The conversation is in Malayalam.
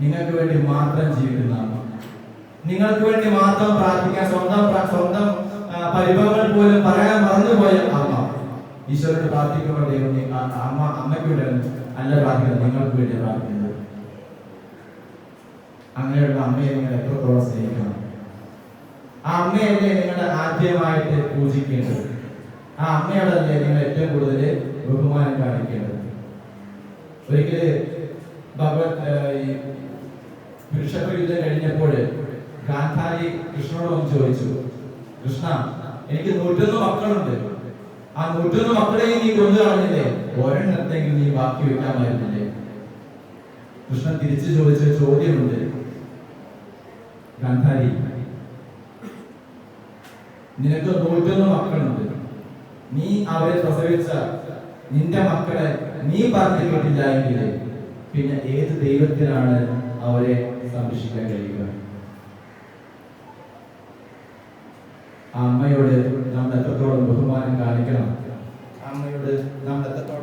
നിങ്ങൾക്ക് വേണ്ടി മാത്രം ജീവിക്കുന്ന നിങ്ങൾക്ക് വേണ്ടി മാത്രം പ്രാർത്ഥിക്കാൻ സ്വന്തം സ്വന്തം പരിഭവങ്ങൾ പോലും പറയാൻ മറന്നുപോയ അമ്മ ഈശ്വരനോട് പ്രാർത്ഥിക്കുമ്പോൾ ദൈവം അമ്മ അമ്മയ്ക്ക് വേണ്ടി അല്ല പ്രാർത്ഥിക്കുന്നത് നിങ്ങൾക്ക് വേണ്ടി പ്രാർത്ഥിക്കുന്നത്. അങ്ങനെയുള്ള അമ്മയെ നിങ്ങൾ എത്രത്തോളം സ്നേഹിക്കണം. ആ അമ്മയല്ലേ നിങ്ങളുടെ ആദ്യമായിട്ട് പൂജിക്കേണ്ടത്. ആ അമ്മയോടല്ലേ നിങ്ങൾ ഏറ്റവും കൂടുതൽ കാണിക്കേണ്ടത് ഒരിക്കൽ ഈ പുരുഷത്വ യുദ്ധം കഴിഞ്ഞപ്പോൾ ഗാന്ധാരി കൃഷ്ണനോട് വന്ന് ചോദിച്ചു കൃഷ്ണ എനിക്ക് നൂറ്റൊന്ന് മക്കളുണ്ട്. ആ നൂറ്റൊന്ന് മക്കളെയും നീ കൊന്നു കളഞ്ഞില്ലേ? ഒരെണ്ണത്തെങ്കിലും നീ ബാക്കി വെക്കാമായിരുന്നില്ലേ കൃഷ്ണൻ തിരിച്ചു ചോദിച്ച ചോദ്യമുണ്ട്. ഗാന്ധാരി നിനക്ക് നൂറ്റൊന്ന് മക്കളുണ്ട്. നീ അവരെ പ്രസവിച്ച നിന്റെ മക്കളെ നീ പറഞ്ഞിട്ടില്ല എങ്കിൽ പിന്നെ ഏത് ദൈവത്തിനാണ് അവരെ സംരക്ഷിക്കാൻ കഴിയുക? ആ അമ്മയോട് നാം എത്രത്തോളം ബഹുമാനം കാണിക്കണം? അമ്മയോട് നാം എത്രത്തോളം